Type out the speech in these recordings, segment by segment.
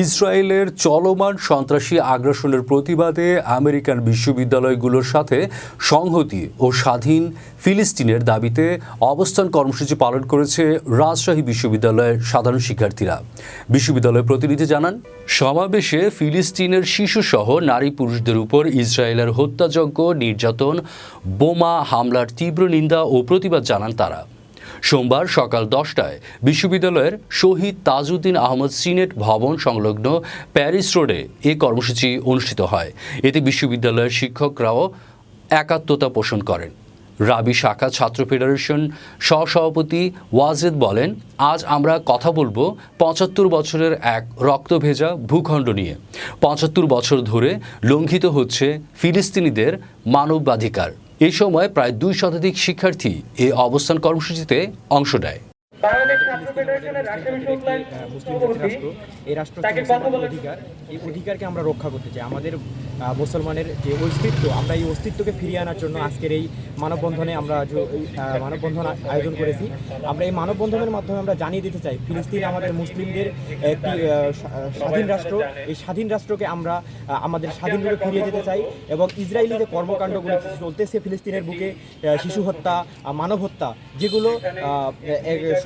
ইসরায়েলের চলমান সন্ত্রাসী আগ্রাসনের প্রতিবাদে আমেরিকান বিশ্ববিদ্যালয়গুলোর সাথে সংহতি ও স্বাধীন ফিলিস্তিনের দাবিতে অবস্থান কর্মসূচি পালন করেছে রাজশাহী বিশ্ববিদ্যালয়ের সাধারণ শিক্ষার্থীরা। বিশ্ববিদ্যালয় প্রতিনিধি জানান, সমাবেশে ফিলিস্তিনের শিশুসহ নারী পুরুষদের উপর ইসরায়েলের হত্যাযজ্ঞ, নির্যাতন, বোমা হামলার তীব্র নিন্দা ও প্রতিবাদ জানান তারা। সোমবার সকাল দশটায় বিশ্ববিদ্যালয়ের শহীদ তাজউদ্দিন আহমদ সিনেট ভবন সংলগ্ন প্যারিস রোডে এ কর্মসূচি অনুষ্ঠিত হয়। এতে বিশ্ববিদ্যালয়ের শিক্ষকরাও একাত্মতা পোষণ করেন। রাবি শাখা ছাত্র ফেডারেশন সহসভাপতি ওয়াজেদ বলেন, আজ আমরা কথা বলব পঁচাত্তর বছরের এক রক্তভেজা ভূখণ্ড নিয়ে। পঁচাত্তর বছর ধরে লঙ্ঘিত হচ্ছে ফিলিস্তিনিদের মানবাধিকার। এই সময় প্রায় দুই শতাধিক শিক্ষার্থী এ অবস্থান কর্মসূচিতে অংশ নেয়। মুসলিম জাতির রাষ্ট্র এই রাষ্ট্র অধিকার। এই অধিকারকে আমরা রক্ষা করতে চাই। আমাদের মুসলমানের যে অস্তিত্ব আমরা এই অস্তিত্বকে ফিরিয়ে আনার জন্য আজকের এই মানববন্ধনে আমরা মানববন্ধন আয়োজন করেছি আমরা এই মানববন্ধনের মাধ্যমে আমরা জানিয়ে দিতে চাই ফিলিস্তিন আমাদের মুসলিমদের একটি স্বাধীন রাষ্ট্র। এই স্বাধীন রাষ্ট্রকে আমরা আমাদের স্বাধীনভাবে ফিরিয়ে যেতে চাই এবং ইসরায়েলি যে কর্মকাণ্ডগুলো চলতেছে ফিলিস্তিনের বুকে শিশু হত্যা মানব হত্যা যেগুলো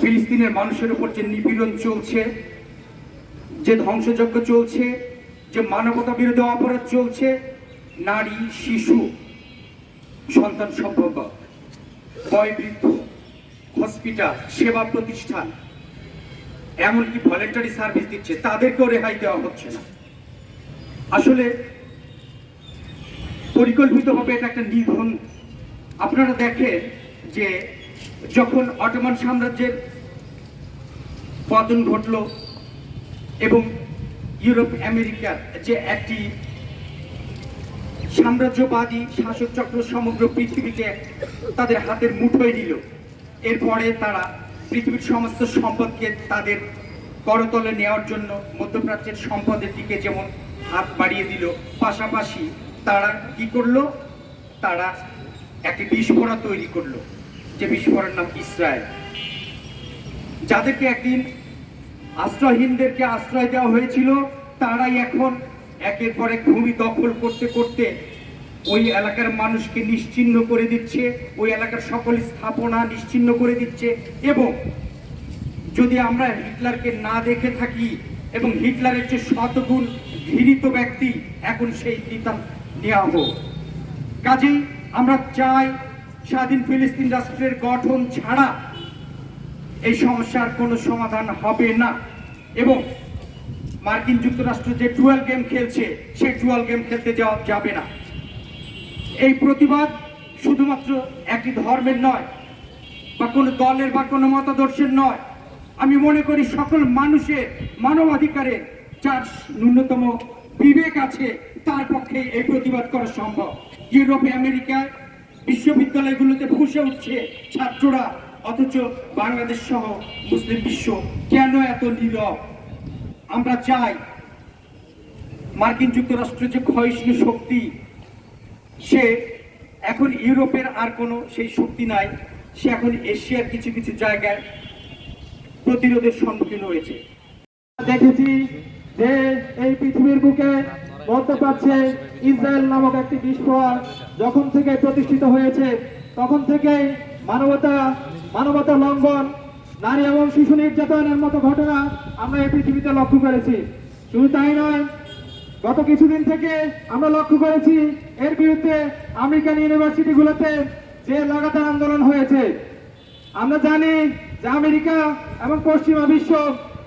ফিলিস্তিনের মানুষের উপর যে নিপীড়ন চলছে, যে ধ্বংসযজ্ঞ চলছে, যে মানবতা বিরোধী অপরাধ চলছে, নারী, শিশু, সন্তান সম্ভব বয়বৃদ্ধ, হসপিটাল, সেবা প্রতিষ্ঠান, এমনকি ভলেন্টারি সার্ভিস দিচ্ছে, তাদেরকেও রেহাই দেওয়া হচ্ছে না। আসলে পরিকল্পিতভাবে এটা একটা নিধন। আপনারা দেখেন যে যখন অটোমান সাম্রাজ্যের পতন ঘটল এবং ইউরোপ আমেরিকার যে একটি সাম্রাজ্যবাদী শাসক চক্র সমগ্র পৃথিবীকে তাদের হাতের মুঠোয় নিল, এরপরে তারা পৃথিবীর সমস্ত সম্পদকে তাদের করতলে নেওয়ার জন্য মধ্যপ্রাচ্যের সম্পদের দিকে যেমন হাত বাড়িয়ে দিল, পাশাপাশি তারা কি করল? তারা একটি বিস্ফোরণ তৈরি করল। যে বিস্ফোরণের নাম ইসরায়েল। যাদেরকে একদিন আশ্রয়হীনদেরকে আশ্রয় দেওয়া হয়েছিল, তারাই এখন একের পর এক ভূমি দখল করতে করতে ওই এলাকার মানুষকে নিশ্চিহ্ন করে দিচ্ছে, ওই এলাকার সকল স্থাপনা নিশ্চিহ্ন করে দিচ্ছে এবং যদি আমরা হিটলারকে না দেখে থাকি এবং হিটলারের যে শতগুণ ঘৃণিত ব্যক্তি, এখন সেই নেতা নেওয়া হোক কাজেই আমরা চাই স্বাধীন ফিলিস্তিন রাষ্ট্রের গঠন ছাড়া এই সমস্যার কোনো সমাধান হবে না। এবং মার্কিন যুক্তরাষ্ট্র যে ডুয়াল গেম খেলছে, সেই ডুয়াল গেম খেলতে যাওয়া যাবে না। এই প্রতিবাদ শুধুমাত্র একটি ধর্মের নয়, বা কোনো দলের বা কোনো মতাদর্শের নয়। আমি মনে করি সকল মানুষের মানবাধিকারের যার ন্যূনতম বিবেক আছে, তার পক্ষে এই প্রতিবাদ করা সম্ভব। ইউরোপে, আমেরিকায় বিশ্ববিদ্যালয়গুলোতে ফুসে উঠছে ছাত্ররা, অথচ বাংলাদেশ সহ মুসলিম বিশ্ব কেন এত নীরব? আমরা চাই মার্কিন যুক্তরাষ্ট্রের যে ক্ষয়িষ্ণু শক্তি, সে এখন ইউরোপের আর কোনো সেই শক্তি নাই, সে এখন এশিয়ার কিছু কিছু জায়গায় প্রতিরোধের সম্মুখীন হয়েছে। দেখেছি যে এই পৃথিবীর বুকে মধ্যপ্রাচ্যে ইসরায়েল নামক একটি বিস্ফোরণ যখন থেকে প্রতিষ্ঠিত হয়েছে, তখন থেকেই মানবতা মানবতা লঙ্ঘন, নারী এবং শিশু নির্যাতনের মতো ঘটনা আমরা এই পৃথিবীতে লক্ষ্য করেছি। শুধু তাই নয়, গত কিছুদিন থেকে আমরা লক্ষ্য করেছি, এর বিরুদ্ধে আমেরিকান ইউনিভার্সিটিগুলোতে যে লাগাতার আন্দোলন হয়েছে। আমরা জানি যে আমেরিকা এবং পশ্চিমা বিশ্ব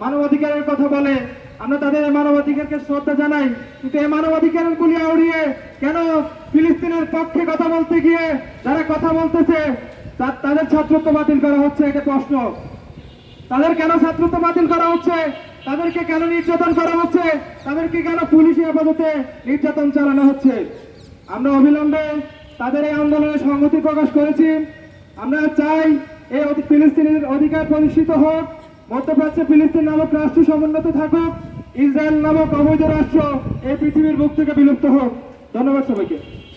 মানবাধিকারের কথা বলে আমরা তাদের এই মানবাধিকারকে শ্রদ্ধা জানাই। কিন্তু এই মানবাধিকারের গুলি আউড়িয়ে কেন ফিলিস্তিনের পক্ষে কথা বলতে গিয়ে যারা কথা বলতেছে তাদের ছাত্রত্ব বাতিল করা হচ্ছে এটা প্রশ্ন। তাদের কেন ছাত্রত্ব বাতিল করা হচ্ছে? তাদেরকে কেন নির্যাতন করা হচ্ছে? তাদেরকে কেন পুলিশি হেফাজতে নির্যাতন চালানো হচ্ছে? আমরা অবিলম্বে তাদের এই আন্দোলনে সংহতি প্রকাশ করেছি। আমরা চাই এই ফিলিস্তিনের অধিকার প্রতিষ্ঠিত হোক, মধ্যপ্রাচ্যে ফিলিস্তিন নামক রাষ্ট্র সমুন্নত থাকুক। ইসরায়েল নামক অবৈধ রাষ্ট্র এই পৃথিবীর বুক থেকে বিলুপ্ত হোক। ধন্যবাদ সবাইকে।